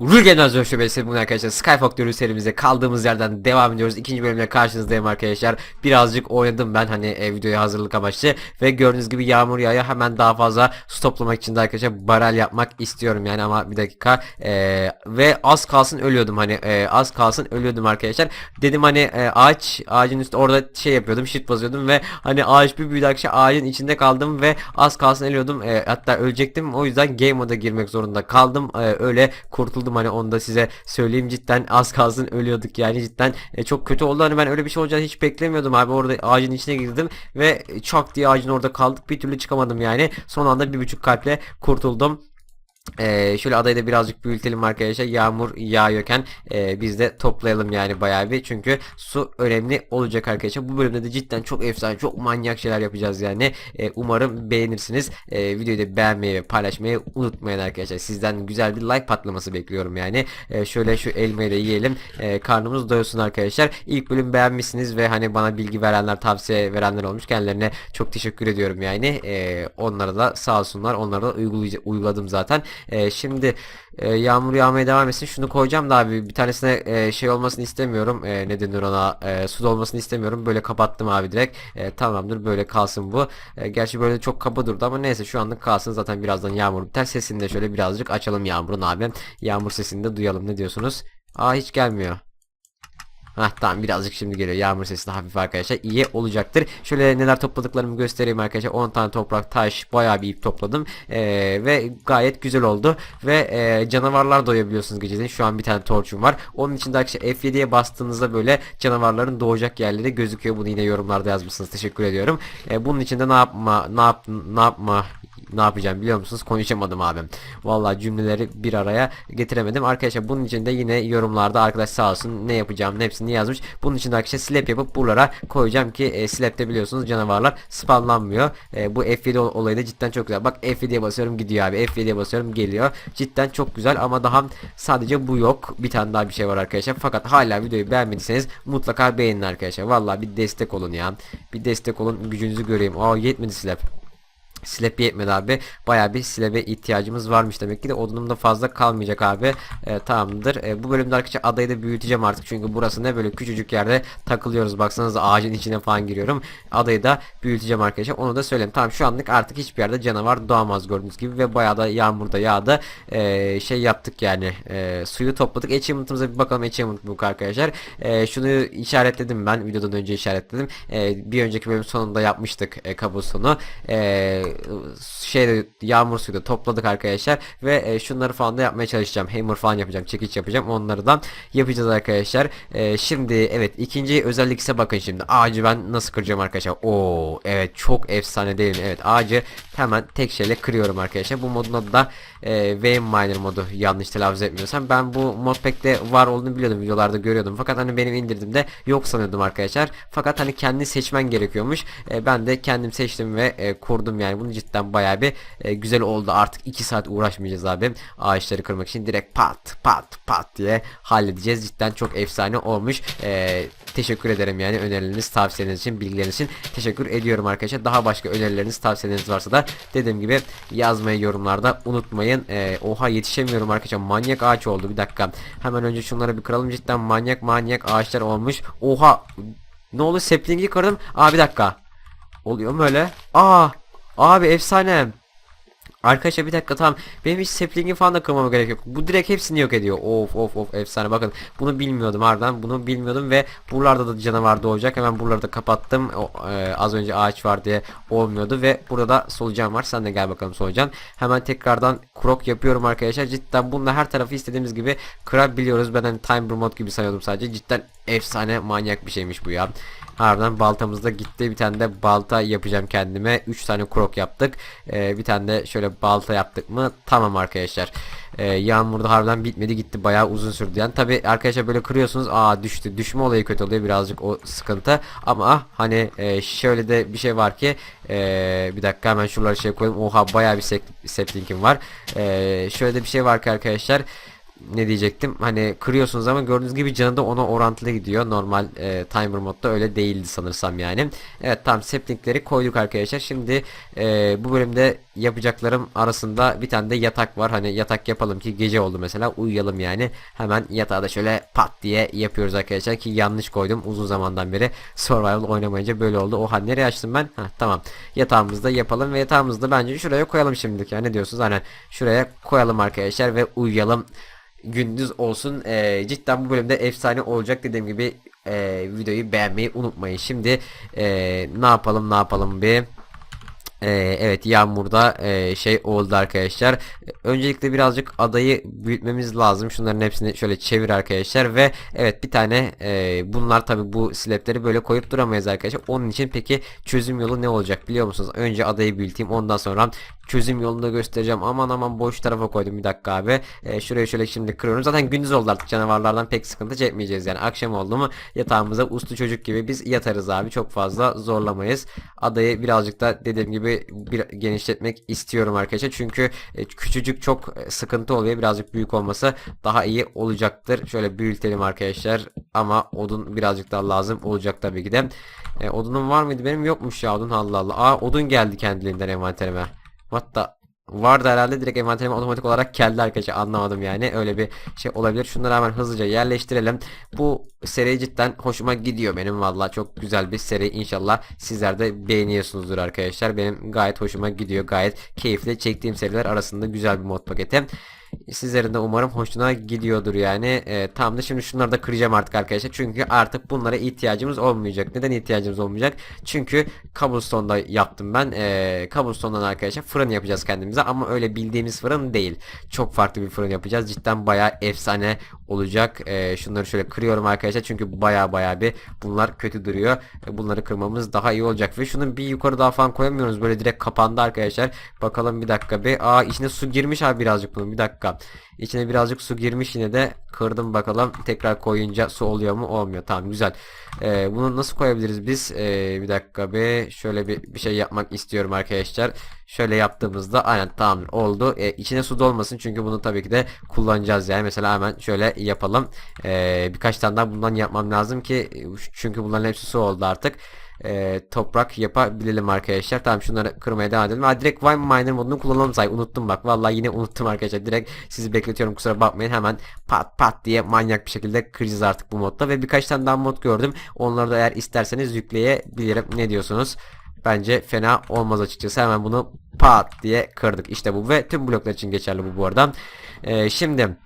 Rügen Azör Şubesi bugün arkadaşlar Skyfactory serimize kaldığımız yerden devam ediyoruz. İkinci bölümle karşınızdayım arkadaşlar. Birazcık oynadım ben hani e, videoya hazırlık amaçlı ve gördüğünüz gibi yağmur yağıyor. Hemen daha fazla su toplamak için de arkadaşlar barel yapmak istiyorum yani ama bir dakika E, ve az kalsın ölüyordum hani e, az kalsın ölüyordum arkadaşlar. Dedim hani e, ağaç ağacın üstü orada şey yapıyordum shift basıyordum ve hani ağaç bir büyüdü arkadaşlar ağacın içinde kaldım ve az kalsın ölüyordum. E, hatta ölecektim o yüzden game moda girmek zorunda kaldım. E, öyle kurtuldum hani onu da size söyleyeyim. Cidden az kalsın ölüyorduk yani. Cidden e, çok kötü oldu. Hani ben öyle bir şey olacağını hiç beklemiyordum abi. Orada ağacın içine girdim ve çak diye ağacın orada kaldık. Bir türlü çıkamadım yani. Son anda bir buçuk kalple kurtuldum. Ee, şöyle adayı da birazcık büyütelim arkadaşlar. Yağmur yağıyorken e, biz de toplayalım yani bayağı bir. Çünkü su önemli olacak arkadaşlar. Bu bölümde de cidden çok efsane, çok manyak şeyler yapacağız yani. E, umarım beğenirsiniz. E, videoyu da beğenmeyi ve paylaşmayı unutmayın arkadaşlar. Sizden güzel bir like patlaması bekliyorum yani. E, şöyle şu elmayı da yiyelim. E, karnımız doysun arkadaşlar. İlk bölüm beğenmişsiniz ve hani bana bilgi verenler, tavsiye verenler olmuş. Kendilerine çok teşekkür ediyorum yani. E, onlara da sağ olsunlar. Onlara da uyguladım zaten. E, şimdi e, yağmur yağmaya devam etsin. Şunu koyacağım da abi bir tanesine e, şey olmasını istemiyorum. E, ne denir ona? E, su dolmasını istemiyorum. Böyle kapattım abi direkt. E, tamamdır böyle kalsın bu. E, gerçi böyle çok kaba durdu ama neyse şu anlık kalsın. Zaten birazdan yağmur biter. Sesini de şöyle birazcık açalım yağmurun abi. Yağmur sesini de duyalım. Ne diyorsunuz? Aa hiç gelmiyor. Hah tamam birazcık şimdi geliyor. Yağmur sesi hafif arkadaşlar. iyi olacaktır. Şöyle neler topladıklarımı göstereyim arkadaşlar. 10 tane toprak, taş, bayağı bir ip topladım. Ee, ve gayet güzel oldu. Ve e, canavarlar doyabiliyorsunuz geceleyin. Şu an bir tane torçum var. Onun için de arkadaşlar F7'ye bastığınızda böyle canavarların doğacak yerleri gözüküyor. Bunu yine yorumlarda yazmışsınız. Teşekkür ediyorum. Ee, bunun için de ne yapma, ne yap, ne yapma ne yapacağım biliyor musunuz? Konuşamadım abim. Vallahi cümleleri bir araya getiremedim. Arkadaşlar bunun için de yine yorumlarda arkadaş sağ olsun ne yapacağım hepsini yazmış. Bunun için de arkadaşlar slap yapıp buralara koyacağım ki e, slap'te biliyorsunuz canavarlar spawnlanmıyor. E, bu F7 ol- olayı da cidden çok güzel. Bak F7'ye basıyorum gidiyor abi. F7'ye basıyorum geliyor. Cidden çok güzel ama daha sadece bu yok. Bir tane daha bir şey var arkadaşlar. Fakat hala videoyu beğenmediyseniz mutlaka beğenin arkadaşlar. Vallahi bir destek olun ya. Bir destek olun gücünüzü göreyim. Aa yetmedi slap. Slap yetmedi abi. Bayağı bir slab'e ihtiyacımız varmış demek ki de odunum da fazla kalmayacak abi. Ee, tamamdır. Ee, bu bölümde arkadaşlar adayı da büyüteceğim artık. Çünkü burası ne böyle küçücük yerde takılıyoruz. Baksanıza ağacın içine falan giriyorum. Adayı da büyüteceğim arkadaşlar. Onu da söyleyeyim. Tamam şu anlık artık hiçbir yerde canavar doğamaz gördüğünüz gibi. Ve bayağı da yağmur da yağdı. Ee, şey yaptık yani. Ee, suyu topladık. Achievement'ımıza bir bakalım. Achievement book arkadaşlar. Ee, şunu işaretledim ben. Videodan önce işaretledim. Ee, bir önceki bölüm sonunda yapmıştık e, kabuğunu. Ee, şeyde yağmur suyu da topladık arkadaşlar ve e, şunları falan da yapmaya çalışacağım. Hammer falan yapacağım, çekiç yapacağım. Onları da yapacağız arkadaşlar. E, şimdi evet ikinci özellik ise bakın şimdi. Ağacı ben nasıl kıracağım arkadaşlar? Oo evet çok efsane değil mi? Evet ağacı hemen tek şeyle kırıyorum arkadaşlar. Bu modun adı da e, Vein Miner modu yanlış telaffuz etmiyorsam. Ben bu modpack'te var olduğunu biliyordum. Videolarda görüyordum. Fakat hani benim indirdiğimde yok sanıyordum arkadaşlar. Fakat hani kendi seçmen gerekiyormuş. E, ben de kendim seçtim ve e, kurdum yani. Bunu cidden bayağı bir e, güzel oldu. Artık 2 saat uğraşmayacağız abi. Ağaçları kırmak için direkt pat pat pat diye halledeceğiz. Cidden çok efsane olmuş. E, teşekkür ederim yani önerileriniz, tavsiyeleriniz için, bilgileriniz için teşekkür ediyorum arkadaşlar. Daha başka önerileriniz, tavsiyeleriniz varsa da dediğim gibi yazmayı yorumlarda unutmayın. E, oha yetişemiyorum arkadaşlar. Manyak ağaç oldu. Bir dakika. Hemen önce şunları bir kıralım. Cidden manyak manyak ağaçlar olmuş. Oha. Ne oldu? Sapling'i kırdım. Aa bir dakika. Oluyor mu öyle? Aa. Abi efsane. Arkadaşlar bir dakika tamam. Benim hiç sapling'i falan da kırmama gerek yok. Bu direkt hepsini yok ediyor. Of of of efsane. Bakın bunu bilmiyordum harbiden. Bunu bilmiyordum ve buralarda da canavar doğacak. Hemen buraları da kapattım. O, e, az önce ağaç var diye olmuyordu ve burada da solucan var. Sen de gel bakalım solucan. Hemen tekrardan krok yapıyorum arkadaşlar. Cidden bununla her tarafı istediğimiz gibi kırabiliyoruz. Ben hani time remote gibi sanıyordum sadece. Cidden efsane manyak bir şeymiş bu ya. Harbiden baltamız da gitti. Bir tane de balta yapacağım kendime. 3 tane krok yaptık. Ee, bir tane de şöyle balta yaptık mı tamam arkadaşlar. Ee, yağmurda harbiden bitmedi gitti. Bayağı uzun sürdü. Yani tabi arkadaşlar böyle kırıyorsunuz. Aa düştü. Düşme olayı kötü oluyor birazcık o sıkıntı. Ama hani e, şöyle de bir şey var ki e, bir dakika hemen şuraları şey koyalım. Oha bayağı bir sep- var. E, şöyle de bir şey var ki arkadaşlar ne diyecektim? Hani kırıyorsunuz ama gördüğünüz gibi canı da ona orantılı gidiyor. Normal e, timer modda öyle değildi sanırsam yani. Evet tamam saplingleri koyduk arkadaşlar. Şimdi e, bu bölümde yapacaklarım arasında bir tane de yatak var. Hani yatak yapalım ki gece oldu mesela uyuyalım yani. Hemen yatağı da şöyle pat diye yapıyoruz arkadaşlar ki yanlış koydum uzun zamandan beri. Survival oynamayınca böyle oldu. Oha nereye açtım ben? Heh, tamam. Yatağımızda yapalım ve yatağımızı da bence şuraya koyalım şimdilik yani ne diyorsunuz? Aynen. Şuraya koyalım arkadaşlar ve uyuyalım gündüz olsun. Ee, cidden bu bölümde efsane olacak dediğim gibi e, videoyu beğenmeyi unutmayın. Şimdi e, ne yapalım ne yapalım bir ee, evet yağmurda e, şey oldu arkadaşlar. Öncelikle birazcık adayı büyütmemiz lazım. Şunların hepsini şöyle çevir arkadaşlar ve evet bir tane e, bunlar tabi bu slepleri böyle koyup duramayız arkadaşlar. Onun için peki çözüm yolu ne olacak biliyor musunuz? Önce adayı büyüteyim ondan sonra çözüm yolunu göstereceğim. Aman aman boş tarafa koydum bir dakika abi. E, şöyle şimdi kırıyorum. Zaten gündüz oldu artık canavarlardan pek sıkıntı çekmeyeceğiz yani. Akşam oldu mu yatağımıza uslu çocuk gibi biz yatarız abi. Çok fazla zorlamayız. Adayı birazcık da dediğim gibi bir genişletmek istiyorum arkadaşlar. Çünkü e, küçücük çok e, sıkıntı oluyor. Birazcık büyük olması daha iyi olacaktır. Şöyle büyütelim arkadaşlar. Ama odun birazcık daha lazım olacak tabii ki de. E, odunum var mıydı? Benim yokmuş ya odun Allah Allah. Aa odun geldi kendiliğinden envanterime. What the Vardı herhalde direkt envanterime otomatik olarak geldi arkadaşlar. Anlamadım yani. Öyle bir şey olabilir. Şunları hemen hızlıca yerleştirelim. Bu seri cidden hoşuma gidiyor benim. Valla çok güzel bir seri. İnşallah sizler de beğeniyorsunuzdur arkadaşlar. Benim gayet hoşuma gidiyor. Gayet keyifli çektiğim seriler arasında güzel bir mod paketi Sizlerin de umarım hoşuna gidiyordur yani. E, tam da şimdi şunları da kıracağım artık arkadaşlar. Çünkü artık bunlara ihtiyacımız olmayacak. Neden ihtiyacımız olmayacak? Çünkü cobblestone'da yaptım ben. E, cobblestone'dan arkadaşlar fırın yapacağız kendimize. Ama öyle bildiğimiz fırın değil. Çok farklı bir fırın yapacağız. Cidden baya efsane olacak. E, şunları şöyle kırıyorum arkadaşlar. Çünkü baya baya bir bunlar kötü duruyor. E, bunları kırmamız daha iyi olacak. Ve şunun bir yukarı daha falan koyamıyoruz. Böyle direkt kapandı arkadaşlar. Bakalım bir dakika bir. Aa içine su girmiş abi birazcık bunun. Bir dakika. İçine birazcık su girmiş yine de kırdım bakalım. Tekrar koyunca su oluyor mu? Olmuyor. Tamam güzel. Ee, bunu nasıl koyabiliriz biz? Ee, bir dakika bir şöyle bir, bir şey yapmak istiyorum arkadaşlar. Şöyle yaptığımızda aynen tamamdır oldu. Ee, içine su dolmasın çünkü bunu tabii ki de kullanacağız yani. Mesela hemen şöyle yapalım. Ee, birkaç tane daha bundan yapmam lazım ki çünkü bunların hepsi su oldu artık e, toprak yapabilelim arkadaşlar. Tamam şunları kırmaya devam edelim. Ha, direkt Wine Miner modunu kullanalım say. Unuttum bak. Vallahi yine unuttum arkadaşlar. Direkt sizi bekletiyorum kusura bakmayın. Hemen pat pat diye manyak bir şekilde kıracağız artık bu modda. Ve birkaç tane daha mod gördüm. Onları da eğer isterseniz yükleyebilirim. Ne diyorsunuz? Bence fena olmaz açıkçası. Hemen bunu pat diye kırdık. İşte bu ve tüm bloklar için geçerli bu bu arada. Ee, şimdi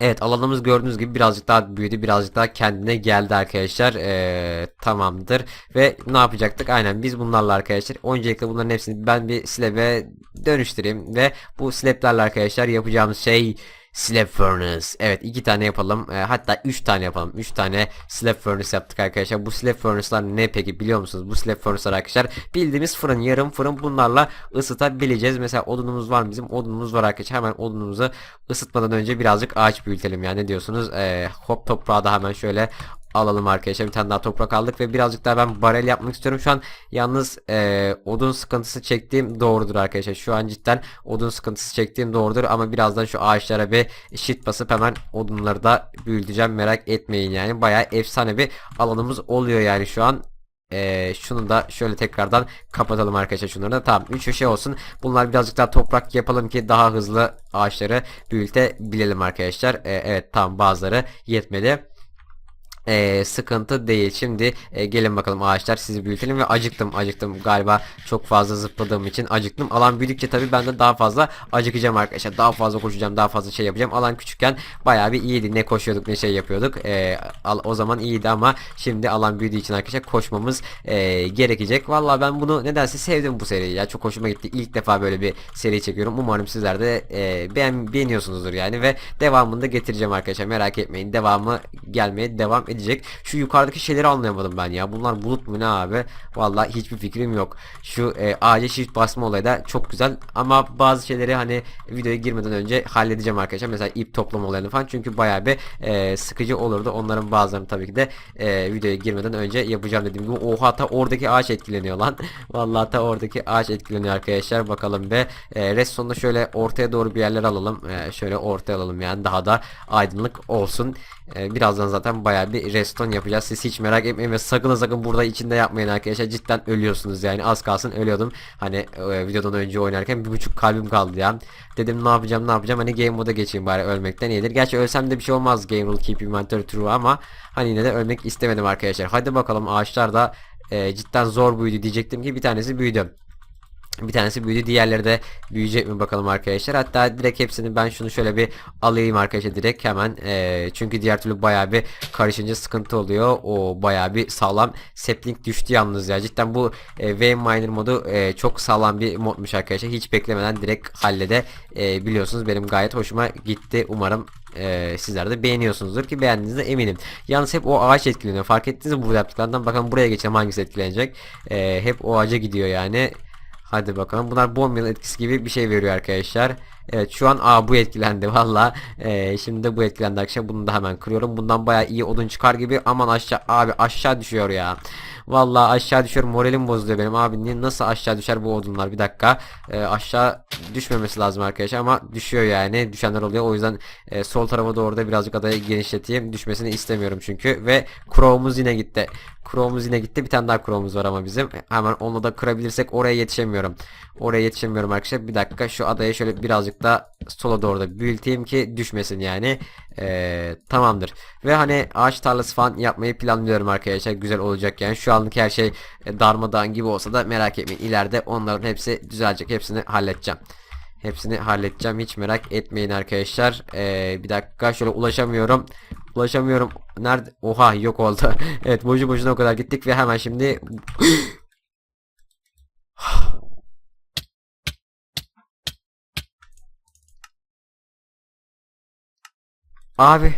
Evet alanımız gördüğünüz gibi birazcık daha büyüdü birazcık daha kendine geldi arkadaşlar. Ee, tamamdır. Ve ne yapacaktık? Aynen biz bunlarla arkadaşlar öncelikle bunların hepsini ben bir slab'e dönüştüreyim ve bu slab'lerle arkadaşlar yapacağımız şey Slab Furnace. Evet iki tane yapalım. E, hatta üç tane yapalım. Üç tane Slab Furnace yaptık arkadaşlar. Bu Slab Furnace'lar ne peki biliyor musunuz? Bu Slab Furnace'lar arkadaşlar bildiğimiz fırın yarım fırın bunlarla ısıtabileceğiz. Mesela odunumuz var mı bizim? Odunumuz var arkadaşlar. Hemen odunumuzu ısıtmadan önce birazcık ağaç büyütelim yani ne diyorsunuz? E, hop toprağı da hemen şöyle alalım arkadaşlar. Bir tane daha toprak aldık ve birazcık daha ben barel yapmak istiyorum. Şu an yalnız e, odun sıkıntısı çektiğim doğrudur arkadaşlar. Şu an cidden odun sıkıntısı çektiğim doğrudur ama birazdan şu ağaçlara bir shit basıp hemen odunları da büyüteceğim. Merak etmeyin yani. Bayağı efsane bir alanımız oluyor yani şu an. Ee, şunu da şöyle tekrardan kapatalım arkadaşlar şunları da tamam 3 şey olsun bunlar birazcık daha toprak yapalım ki daha hızlı ağaçları büyütebilelim arkadaşlar ee, evet tamam bazıları yetmedi ee, sıkıntı değil. Şimdi e, gelin bakalım ağaçlar sizi büyütelim ve acıktım acıktım galiba çok fazla zıpladığım için acıktım. Alan büyüdükçe tabii ben de daha fazla acıkacağım arkadaşlar. Daha fazla koşacağım daha fazla şey yapacağım. Alan küçükken bayağı bir iyiydi. Ne koşuyorduk ne şey yapıyorduk. Ee, al, o zaman iyiydi ama şimdi alan büyüdüğü için arkadaşlar koşmamız e, gerekecek. Valla ben bunu nedense sevdim bu seriyi ya. Çok hoşuma gitti. İlk defa böyle bir seri çekiyorum. Umarım sizler de e, beğen, beğeniyorsunuzdur yani ve devamını da getireceğim arkadaşlar. Merak etmeyin. Devamı gelmeye devam edecek edecek. Şu yukarıdaki şeyleri anlayamadım ben ya. Bunlar bulut mu ne abi? Vallahi hiçbir fikrim yok. Şu e, ağaca shift basma olayı da çok güzel ama bazı şeyleri hani videoya girmeden önce halledeceğim arkadaşlar. Mesela ip toplama olayını falan çünkü bayağı bir e, sıkıcı olurdu. Onların bazılarını tabii ki de e, videoya girmeden önce yapacağım dediğim gibi. Oha ta oradaki ağaç etkileniyor lan. Vallahi ta oradaki ağaç etkileniyor arkadaşlar. Bakalım be. E, restonda şöyle ortaya doğru bir yerler alalım. E, şöyle ortaya alalım yani daha da aydınlık olsun. E, birazdan zaten bayağı bir reston yapacağız. Siz hiç merak etmeyin ve sakın sakın burada içinde yapmayın arkadaşlar. Cidden ölüyorsunuz yani. Az kalsın ölüyordum. Hani e, videodan önce oynarken bir buçuk kalbim kaldı ya. Dedim ne yapacağım ne yapacağım. Hani game moda geçeyim bari ölmekten iyidir. Gerçi ölsem de bir şey olmaz. Game rule keep inventory true ama hani yine de ölmek istemedim arkadaşlar. Hadi bakalım ağaçlar da e, cidden zor büyüdü diyecektim ki bir tanesi büyüdü. Bir tanesi büyüdü. Diğerleri de büyüyecek mi bakalım arkadaşlar. Hatta direkt hepsini ben şunu şöyle bir alayım arkadaşlar direkt hemen. Ee, çünkü diğer türlü bayağı bir karışınca sıkıntı oluyor. O bayağı bir sağlam sapling düştü yalnız ya. Cidden bu e, Vein Miner modu e, çok sağlam bir modmuş arkadaşlar. Hiç beklemeden direkt hallede e, biliyorsunuz. Benim gayet hoşuma gitti. Umarım e, sizler de beğeniyorsunuzdur ki beğendiğinizde eminim. Yalnız hep o ağaç etkileniyor. Fark ettiniz mi burada yaptıklarından? Bakın buraya geçelim hangisi etkilenecek. E, hep o ağaca gidiyor yani. Hadi bakalım. Bunlar bomb etkisi gibi bir şey veriyor arkadaşlar. Evet şu an aa bu etkilendi valla. Ee, şimdi de bu etkilendi arkadaşlar. Bunu da hemen kırıyorum. Bundan baya iyi odun çıkar gibi. Aman aşağı abi aşağı düşüyor ya. Valla aşağı düşüyor. Moralim bozuluyor benim. Abi niye- nasıl aşağı düşer bu odunlar? Bir dakika. Ee, aşağı düşmemesi lazım arkadaşlar ama düşüyor yani. Düşenler oluyor. O yüzden e, sol tarafa doğru da birazcık adayı genişleteyim. Düşmesini istemiyorum çünkü. Ve Crow'umuz yine gitti. Crow'umuz yine gitti. Bir tane daha Crow'umuz var ama bizim. Hemen onu da kırabilirsek oraya yetişemiyorum. Oraya yetişemiyorum arkadaşlar. Bir dakika şu adaya şöyle birazcık da sola doğru da büyüteyim ki düşmesin yani. Ee, tamamdır. Ve hani ağaç tarlası falan yapmayı planlıyorum arkadaşlar. Güzel olacak yani. Şu anlık her şey e, darmadağın gibi olsa da merak etmeyin. İleride onların hepsi düzelecek. Hepsini halledeceğim. Hepsini halledeceğim. Hiç merak etmeyin arkadaşlar. Ee, bir dakika şöyle ulaşamıyorum. Ulaşamıyorum. Nerede? Oha yok oldu. evet boşu boşuna o kadar gittik ve hemen şimdi Abi.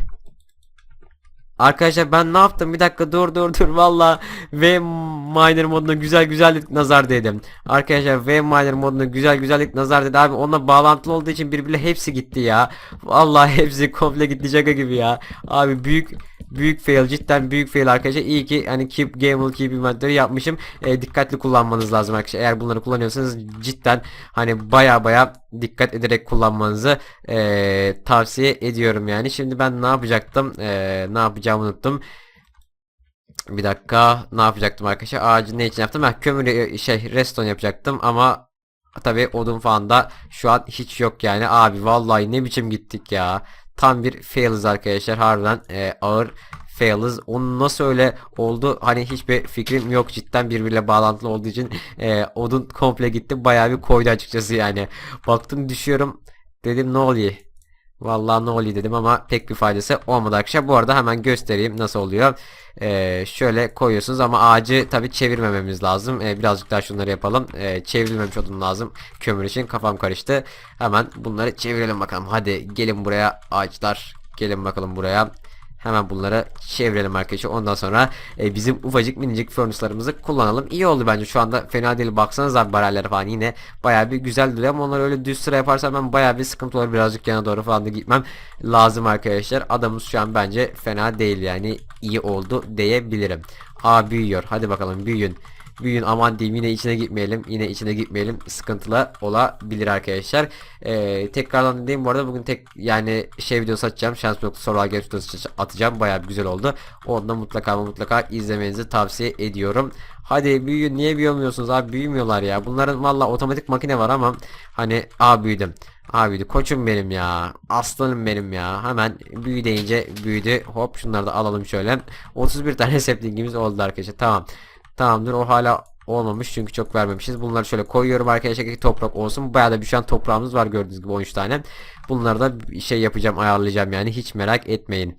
Arkadaşlar ben ne yaptım? Bir dakika dur dur dur valla V Miner moduna güzel güzellik nazar dedim. Arkadaşlar V Miner moduna güzel güzellik nazar dedi abi onunla bağlantılı olduğu için birbirine hepsi gitti ya. Vallahi hepsi komple gitti şaka gibi ya. Abi büyük büyük fail cidden büyük fail arkadaşlar. İyi ki hani keep game will keep inventory yapmışım. E, dikkatli kullanmanız lazım arkadaşlar. Eğer bunları kullanıyorsanız cidden hani baya baya dikkat ederek kullanmanızı e, tavsiye ediyorum yani. Şimdi ben ne yapacaktım? E, ne yapacağımı unuttum. Bir dakika ne yapacaktım arkadaşlar? Ağacı ne için yaptım? Ben kömür şey reston yapacaktım ama tabi odun falan da şu an hiç yok yani. Abi vallahi ne biçim gittik ya. Tam bir fail'iz arkadaşlar. Harbiden e, ağır fail'iz. Onun nasıl öyle oldu? Hani hiçbir fikrim yok. Cidden birbiriyle bağlantılı olduğu için e, odun komple gitti. Bayağı bir koydu açıkçası yani. Baktım düşüyorum. Dedim ne oluyor? Vallahi ne oluyor dedim ama pek bir faydası olmadı arkadaşlar. Bu arada hemen göstereyim nasıl oluyor. Ee, şöyle koyuyorsunuz ama ağacı tabi çevirmememiz lazım. Ee, birazcık daha şunları yapalım. Ee, çevrilmemiş odun lazım. Kömür için kafam karıştı. Hemen bunları çevirelim bakalım. Hadi gelin buraya ağaçlar. Gelin bakalım buraya. Hemen bunları çevirelim arkadaşlar. Ondan sonra e, bizim ufacık minicik furnace'larımızı kullanalım. İyi oldu bence şu anda fena değil. Baksanız abi barellere falan yine baya bir güzel duruyor ama onları öyle düz sıra yaparsam ben baya bir sıkıntı olur. Birazcık yana doğru falan da gitmem lazım arkadaşlar. Adamız şu an bence fena değil yani iyi oldu diyebilirim. Aa büyüyor. Hadi bakalım büyüyün. Büyüyün aman diyeyim yine içine gitmeyelim. Yine içine gitmeyelim. Sıkıntılı olabilir arkadaşlar. Ee, tekrardan dediğim bu arada bugün tek yani şey videosu atacağım. Şans bloklu sorular genç videosu atacağım. Bayağı güzel oldu. Onu da mutlaka mutlaka izlemenizi tavsiye ediyorum. Hadi büyüyün. Niye büyümüyorsunuz abi? Büyümüyorlar ya. Bunların valla otomatik makine var ama hani a büyüdüm. Abi. Koçum benim ya. Aslanım benim ya. Hemen büyü deyince büyüdü. Hop şunları da alalım şöyle. 31 tane saplingimiz oldu arkadaşlar. Tamam. Tamamdır o hala olmamış çünkü çok vermemişiz. Bunları şöyle koyuyorum arkadaşlar ki toprak olsun. Bayağı da bir şu an toprağımız var gördüğünüz gibi 13 tane. Bunları da şey yapacağım ayarlayacağım yani hiç merak etmeyin.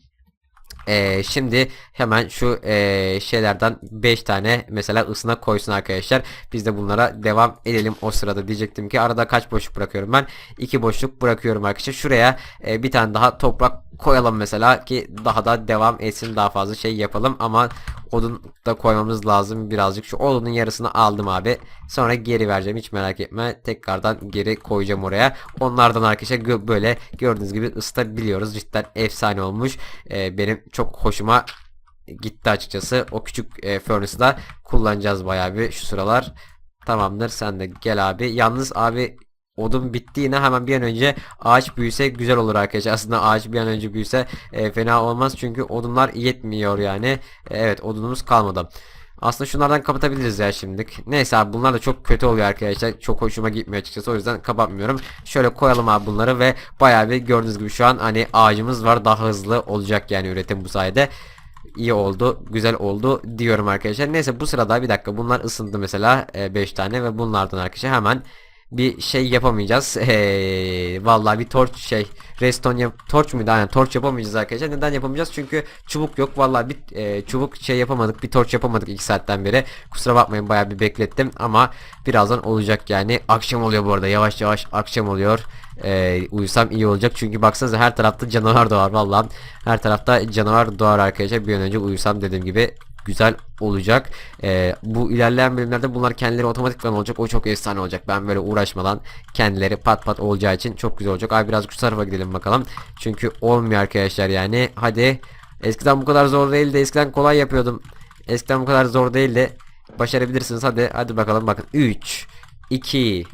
Ee, şimdi hemen şu e, şeylerden 5 tane mesela ısına koysun arkadaşlar. Biz de bunlara devam edelim o sırada diyecektim ki arada kaç boşluk bırakıyorum ben? 2 boşluk bırakıyorum arkadaşlar. Şuraya e, bir tane daha toprak koyalım mesela ki daha da devam etsin daha fazla şey yapalım ama odun da koymamız lazım birazcık. Şu odunun yarısını aldım abi. Sonra geri vereceğim hiç merak etme. Tekrardan geri koyacağım oraya. Onlardan arkadaşlar böyle gördüğünüz gibi ısıtabiliyoruz. Cidden efsane olmuş. Ee, benim çok hoşuma gitti açıkçası. O küçük e, furnace'ı da kullanacağız bayağı bir şu sıralar. Tamamdır sen de gel abi. Yalnız abi odun bittiğine hemen bir an önce ağaç büyüse güzel olur arkadaşlar. Aslında ağaç bir an önce büyüse e, fena olmaz çünkü odunlar yetmiyor yani. E, evet odunumuz kalmadı. Aslında şunlardan kapatabiliriz ya şimdilik. Neyse abi bunlar da çok kötü oluyor arkadaşlar. Çok hoşuma gitmiyor açıkçası o yüzden kapatmıyorum. Şöyle koyalım abi bunları ve bayağı bir gördüğünüz gibi şu an hani ağacımız var daha hızlı olacak yani üretim bu sayede iyi oldu, güzel oldu diyorum arkadaşlar. Neyse bu sırada bir dakika bunlar ısındı mesela 5 tane ve bunlardan arkadaşlar hemen bir şey yapamayacağız. Ee, vallahi bir torch şey redstone yap torch muydu? Aynen torch yapamayacağız arkadaşlar. Neden yapamayacağız? Çünkü çubuk yok. Vallahi bir e, çubuk şey yapamadık. Bir torch yapamadık 2 saatten beri. Kusura bakmayın bayağı bir beklettim ama birazdan olacak yani. Akşam oluyor bu arada. Yavaş yavaş akşam oluyor. Ee, uyusam iyi olacak. Çünkü baksanıza her tarafta canavar doğar vallahi. Her tarafta canavar doğar arkadaşlar. Bir an önce uyusam dediğim gibi güzel olacak. Ee, bu ilerleyen bölümlerde bunlar kendileri otomatikman olacak. O çok efsane olacak. Ben böyle uğraşmadan kendileri pat pat olacağı için çok güzel olacak. Abi biraz şu tarafa gidelim bakalım. Çünkü olmuyor arkadaşlar yani. Hadi. Eskiden bu kadar zor değildi. Eskiden kolay yapıyordum. Eskiden bu kadar zor değildi. Başarabilirsiniz. Hadi hadi bakalım bakın. 3 2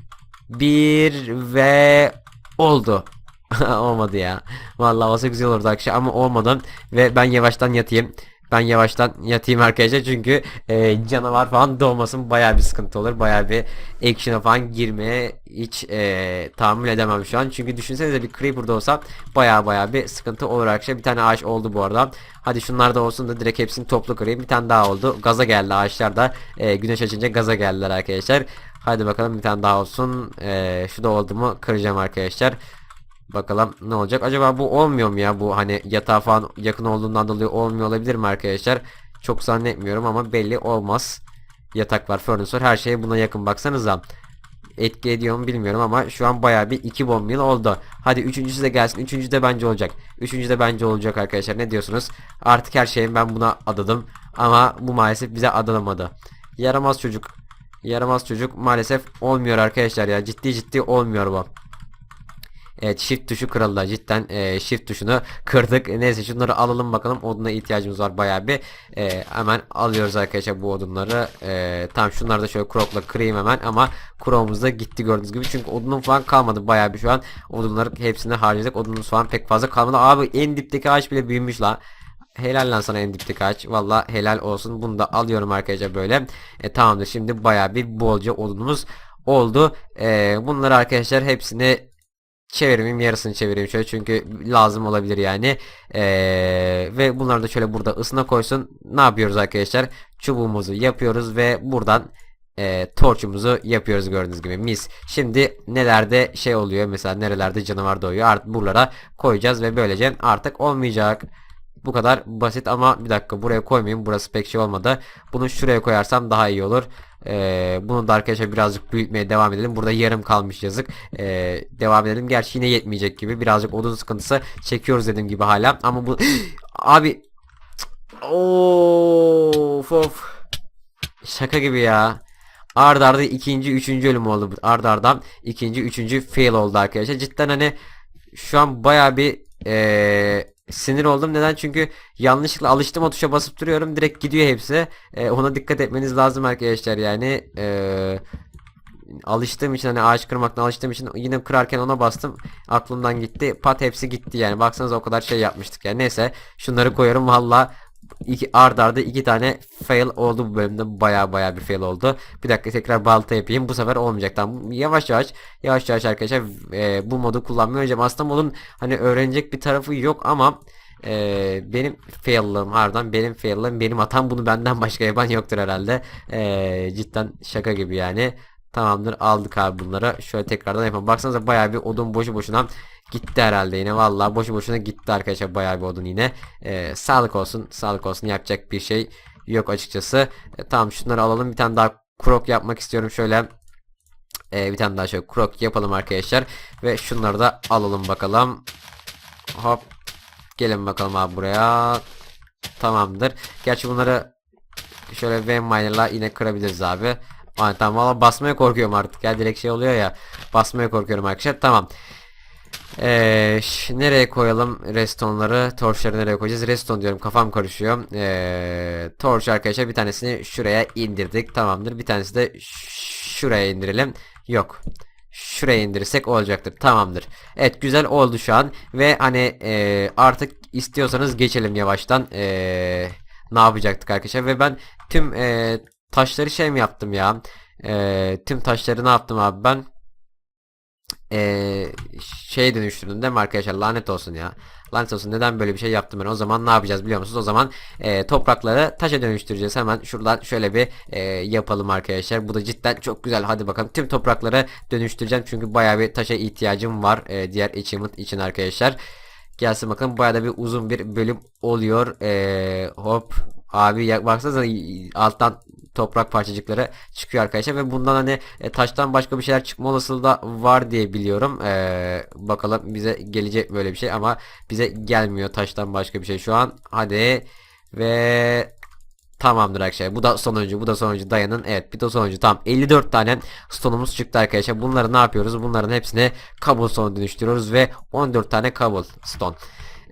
1 ve oldu. Olmadı ya. Vallahi olsa güzel olurdu akşam ama olmadı ve ben yavaştan yatayım. Ben yavaştan yatayım arkadaşlar çünkü e, canavar falan doğmasın baya bir sıkıntı olur. Baya bir action'a falan girmeye hiç e, tahammül edemem şu an. Çünkü düşünsenize bir creeper da olsa baya baya bir sıkıntı olur arkadaşlar. Bir tane ağaç oldu bu arada. Hadi şunlar da olsun da direkt hepsini toplu kırayım. Bir tane daha oldu. Gaza geldi ağaçlar da. E, güneş açınca gaza geldiler arkadaşlar. Hadi bakalım bir tane daha olsun. E, şu da oldu mu kıracağım arkadaşlar. Bakalım ne olacak. Acaba bu olmuyor mu ya? Bu hani yatağa falan yakın olduğundan dolayı olmuyor olabilir mi arkadaşlar? Çok zannetmiyorum ama belli olmaz. Yatak var, furnace. Her şey buna yakın baksanıza. Etki ediyor mu bilmiyorum ama şu an bayağı bir iki bomb yıl oldu. Hadi üçüncüsü de gelsin. Üçüncü de bence olacak. Üçüncü de bence olacak arkadaşlar. Ne diyorsunuz? Artık her şeyi ben buna adadım. Ama bu maalesef bize adanamadı. Yaramaz çocuk. Yaramaz çocuk maalesef olmuyor arkadaşlar ya. Ciddi ciddi olmuyor bu. Evet shift tuşu kırıldı cidden e, shift tuşunu kırdık neyse şunları alalım bakalım oduna ihtiyacımız var bayağı bir E, hemen alıyoruz arkadaşlar bu odunları e, tam şunları da şöyle krokla kırayım hemen ama kromumuz da gitti gördüğünüz gibi çünkü odunum falan kalmadı bayağı bir şu an odunları hepsini harcadık odunumuz falan pek fazla kalmadı abi en dipteki ağaç bile büyümüş la Helal lan sana en dipteki ağaç. Valla helal olsun. Bunu da alıyorum arkadaşlar böyle. E, tamamdır. Şimdi bayağı bir bolca odunumuz oldu. E, bunları arkadaşlar hepsini çevireyim yarısını çevireyim şöyle çünkü lazım olabilir yani. Ee, ve bunları da şöyle burada ısına koysun. Ne yapıyoruz arkadaşlar? Çubuğumuzu yapıyoruz ve buradan e, torçumuzu yapıyoruz gördüğünüz gibi. Mis. Şimdi nelerde şey oluyor? Mesela nerelerde canavar doğuyor? Artık buralara koyacağız ve böylece artık olmayacak. Bu kadar basit ama bir dakika buraya koymayayım. Burası pek şey olmadı. Bunu şuraya koyarsam daha iyi olur ee, bunu da arkadaşlar birazcık büyütmeye devam edelim. Burada yarım kalmış yazık. Ee, devam edelim. Gerçi yine yetmeyecek gibi. Birazcık odun sıkıntısı çekiyoruz dediğim gibi hala. Ama bu abi of of şaka gibi ya. Ard arda ikinci, üçüncü ölüm oldu. Ard arda ikinci, üçüncü fail oldu arkadaşlar. Cidden hani şu an baya bir ee, sinir oldum. Neden? Çünkü yanlışlıkla alıştım o tuşa basıp duruyorum. Direkt gidiyor hepsi. Ee, ona dikkat etmeniz lazım arkadaşlar yani. Ee, alıştığım için hani ağaç kırmaktan alıştığım için yine kırarken ona bastım. Aklımdan gitti. Pat hepsi gitti yani. Baksanıza o kadar şey yapmıştık yani. Neyse şunları koyuyorum. Valla iki ard arda iki tane fail oldu bu bölümde baya baya bir fail oldu. Bir dakika tekrar balta yapayım. Bu sefer olmayacak. Tamam. Yavaş yavaş yavaş yavaş arkadaşlar e, bu modu kullanmaya öncem. Aslında modun hani öğrenecek bir tarafı yok ama e, benim fail'lığım harbiden benim fail'lığım benim hatam bunu benden başka yapan yoktur herhalde. E, cidden şaka gibi yani. Tamamdır aldık abi bunları. Şöyle tekrardan yapalım. Baksanıza bayağı bir odun boşu boşuna gitti herhalde yine. Vallahi boşu boşuna gitti arkadaşlar bayağı bir odun yine. Ee, sağlık olsun. Sağlık olsun. Yapacak bir şey yok açıkçası. E, tamam şunları alalım. Bir tane daha krok yapmak istiyorum. Şöyle e, bir tane daha şöyle krok yapalım arkadaşlar. Ve şunları da alalım bakalım. Hop. Gelin bakalım abi buraya. Tamamdır. Gerçi bunları şöyle V miner'la yine kırabiliriz abi. Ay, tamam valla basmaya korkuyorum artık ya direkt şey oluyor ya basmaya korkuyorum arkadaşlar tamam ee, nereye koyalım restonları? Torchları nereye koyacağız? Reston diyorum kafam karışıyor. Ee, torch arkadaşlar bir tanesini şuraya indirdik. Tamamdır. Bir tanesi de şuraya indirelim. Yok. Şuraya indirirsek olacaktır. Tamamdır. Evet güzel oldu şu an. Ve hani ee, artık istiyorsanız geçelim yavaştan. Ee, ne yapacaktık arkadaşlar? Ve ben tüm ee, taşları şey mi yaptım ya? Ee, tüm taşları ne yaptım abi ben ee, şeye dönüştürdüm değil mi arkadaşlar? Lanet olsun ya. Lanet olsun. Neden böyle bir şey yaptım ben? O zaman ne yapacağız biliyor musunuz? O zaman ee, toprakları taşa dönüştüreceğiz. Hemen şuradan şöyle bir ee, yapalım arkadaşlar. Bu da cidden çok güzel. Hadi bakalım. Tüm toprakları dönüştüreceğim. Çünkü bayağı bir taşa ihtiyacım var ee, diğer achievement için arkadaşlar. Gelsin bakalım. Bayağı da bir uzun bir bölüm oluyor. Ee, hop. Abi baksanıza alttan toprak parçacıkları çıkıyor arkadaşlar ve bundan hani e, taştan başka bir şeyler çıkma olasılığı da var diye biliyorum. Ee, bakalım bize gelecek böyle bir şey ama bize gelmiyor taştan başka bir şey şu an. Hadi ve tamamdır arkadaşlar. Bu da sonuncu, bu da sonuncu dayanın. Evet, bir de sonuncu. Tamam. 54 tane stone'umuz çıktı arkadaşlar. Bunları ne yapıyoruz? Bunların hepsini cobblestone dönüştürüyoruz ve 14 tane cobblestone.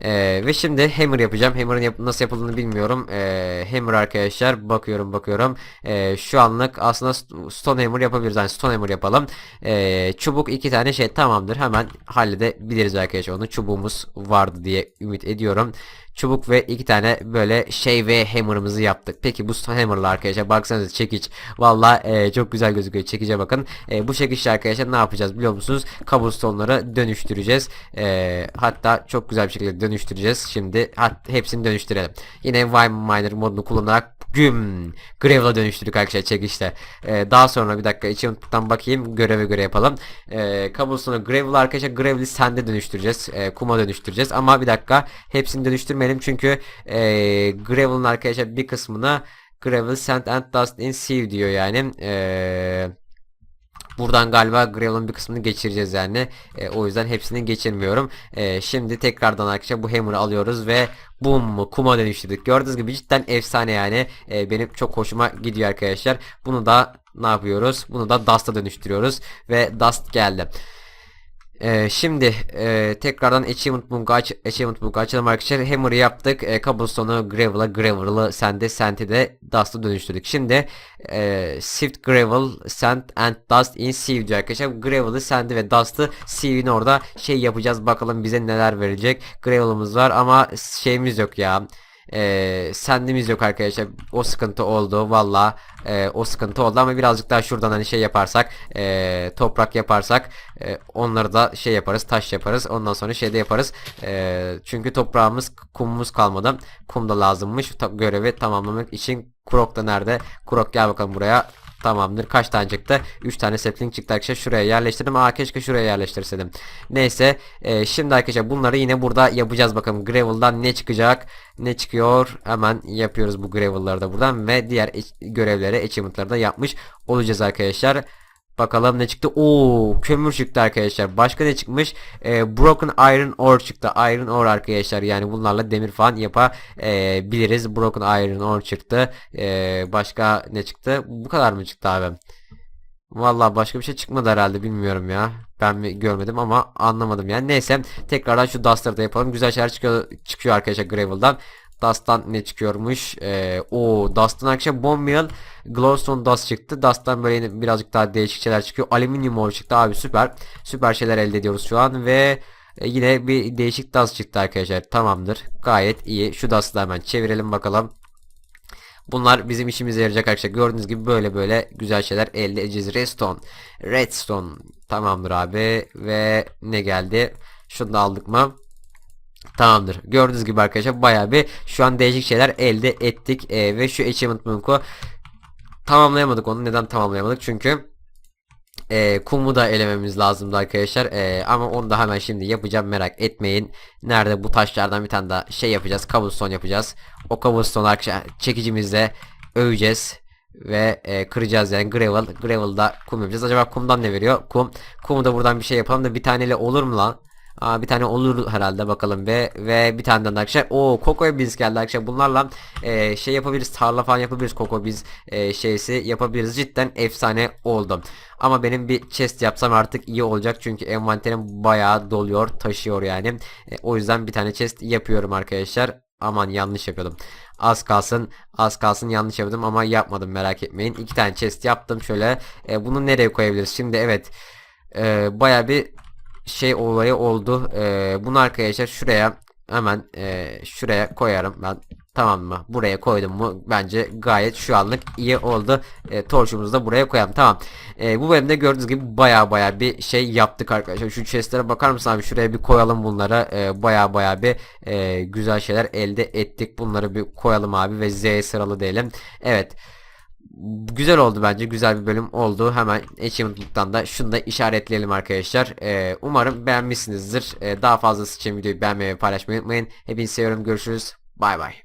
Ee, ve şimdi hammer yapacağım. Hammer'ın yap- nasıl yapıldığını bilmiyorum. Ee, hammer arkadaşlar bakıyorum bakıyorum. Ee, şu anlık aslında st- stone hammer yapabiliriz. Yani stone hammer yapalım. Ee, çubuk iki tane şey tamamdır. Hemen halledebiliriz arkadaşlar. Onu çubuğumuz vardı diye ümit ediyorum. Çubuk ve iki tane böyle şey ve hammer'ımızı yaptık. Peki bu hammer'la arkadaşlar baksanıza çekiç. Valla e, çok güzel gözüküyor. Çekice bakın. E, bu çekiçle arkadaşlar ne yapacağız biliyor musunuz? Cobblestone'ları dönüştüreceğiz. E, hatta çok güzel bir şekilde dönüştüreceğiz. Şimdi hat, hepsini dönüştürelim. Yine Vine Miner modunu kullanarak güm Gravel'a dönüştürdük arkadaşlar çekişte. E, daha sonra bir dakika achievement'tan bakayım. Göreve göre yapalım. E, Cobblestone'u Gravel arkadaşlar Gravel'i sende dönüştüreceğiz. E, kuma dönüştüreceğiz. Ama bir dakika hepsini dönüştürmeyelim çünkü e, Gravel'ın arkadaşlar bir kısmına Gravel Sand and Dust in Sieve diyor yani. Eee Buradan galiba Gravel'ın bir kısmını geçireceğiz yani. E, o yüzden hepsini geçirmiyorum. E, şimdi tekrardan arkadaşlar bu hammer'ı alıyoruz ve bum kuma dönüştürdük. Gördüğünüz gibi cidden efsane yani. E, benim çok hoşuma gidiyor arkadaşlar. Bunu da ne yapıyoruz? Bunu da Dust'a dönüştürüyoruz ve Dust geldi. Ee, şimdi e, tekrardan Achievement Book'u aç Achievement Book'u açalım arkadaşlar. Hammer'ı yaptık. E, Cobblestone'u Gravel'a, Gravel'ı Sand'e, Sand'i de Dust'a dönüştürdük. Şimdi e, Sift Gravel, Sand and Dust in Sieve diyor arkadaşlar. Gravel'ı, Sand'i ve Dust'ı Sieve'in orada şey yapacağız. Bakalım bize neler verecek. Gravel'ımız var ama şeyimiz yok ya. E, sandimiz yok arkadaşlar. O sıkıntı oldu. Valla e, o sıkıntı oldu ama birazcık daha şuradan hani şey yaparsak e, toprak yaparsak e, onları da şey yaparız taş yaparız. Ondan sonra şey de yaparız. E, çünkü toprağımız kumumuz kalmadı. Kum da lazımmış. Ta- görevi tamamlamak için Krok da nerede? Krok gel bakalım buraya Tamamdır. Kaç tane çıktı? 3 tane sapling çıktı arkadaşlar. Şuraya yerleştirdim. Aa keşke şuraya yerleştirseydim. Neyse. e, şimdi arkadaşlar bunları yine burada yapacağız bakalım. Gravel'dan ne çıkacak? Ne çıkıyor? Hemen yapıyoruz bu gravel'ları da buradan. Ve diğer görevleri, achievement'ları da yapmış olacağız arkadaşlar. Bakalım ne çıktı? Oo, kömür çıktı arkadaşlar. Başka ne çıkmış? Ee, broken iron ore çıktı. Iron ore arkadaşlar. Yani bunlarla demir falan yapabiliriz. broken iron ore çıktı. Ee, başka ne çıktı? Bu kadar mı çıktı abi? Vallahi başka bir şey çıkmadı herhalde bilmiyorum ya. Ben mi görmedim ama anlamadım yani. Neyse tekrardan şu Duster'da yapalım. Güzel şeyler çıkıyor, çıkıyor arkadaşlar Gravel'dan. Dust'tan ne çıkıyormuş? Ee, o Dust'tan arkadaşlar Bone Meal Glowstone Dust çıktı. Dust'tan böyle birazcık daha değişik şeyler çıkıyor. Alüminyum ore çıktı abi süper. Süper şeyler elde ediyoruz şu an ve e, yine bir değişik Dust çıktı arkadaşlar. Tamamdır. Gayet iyi. Şu Dust'ı hemen çevirelim bakalım. Bunlar bizim işimize yarayacak arkadaşlar. Gördüğünüz gibi böyle böyle güzel şeyler elde edeceğiz. Redstone. Redstone. Tamamdır abi. Ve ne geldi? Şunu da aldık mı? Tamamdır. Gördüğünüz gibi arkadaşlar bayağı bir şu an değişik şeyler elde ettik. Ee, ve şu achievement book'u tamamlayamadık onu. Neden tamamlayamadık? Çünkü e, kumu da elememiz lazımdı arkadaşlar. E, ama onu da hemen şimdi yapacağım merak etmeyin. Nerede bu taşlardan bir tane daha şey yapacağız. Cobblestone yapacağız. O cobblestone arkadaşlar çekicimizle öveceğiz. Ve e, kıracağız yani gravel. Gravel'da kum yapacağız. Acaba kumdan ne veriyor? Kum. Kumu da buradan bir şey yapalım da bir taneyle olur mu lan? Aa, bir tane olur herhalde bakalım ve ve bir tane daha arkadaşlar. O Coco Biz geldi arkadaşlar. Bunlarla e, şey yapabiliriz. Tarla falan yapabiliriz. Coco Biz e, şeysi yapabiliriz. Cidden efsane oldu. Ama benim bir chest yapsam artık iyi olacak. Çünkü envanterim bayağı doluyor, taşıyor yani. E, o yüzden bir tane chest yapıyorum arkadaşlar. Aman yanlış yapıyordum. Az kalsın az kalsın yanlış yaptım ama yapmadım merak etmeyin. İki tane chest yaptım şöyle. E, bunu nereye koyabiliriz? Şimdi evet. E, baya bir şey olayı oldu. E, bunu arkadaşlar şuraya hemen e, şuraya koyarım ben. Tamam mı? Buraya koydum mu? Bence gayet şu anlık iyi oldu. E, torçumuzu da buraya koyalım. Tamam. E, bu bölümde gördüğünüz gibi baya baya bir şey yaptık arkadaşlar. Şu chestlere bakar mısın abi? Şuraya bir koyalım bunlara. E, baya baya bir e, güzel şeyler elde ettik. Bunları bir koyalım abi ve Z sıralı diyelim. Evet. Güzel oldu bence. Güzel bir bölüm oldu. Hemen achievement'lıktan da şunu da işaretleyelim arkadaşlar. Ee, umarım beğenmişsinizdir. Ee, daha fazlası için videoyu beğenmeyi ve paylaşmayı unutmayın. Hepinizi seviyorum. Görüşürüz. Bay bay.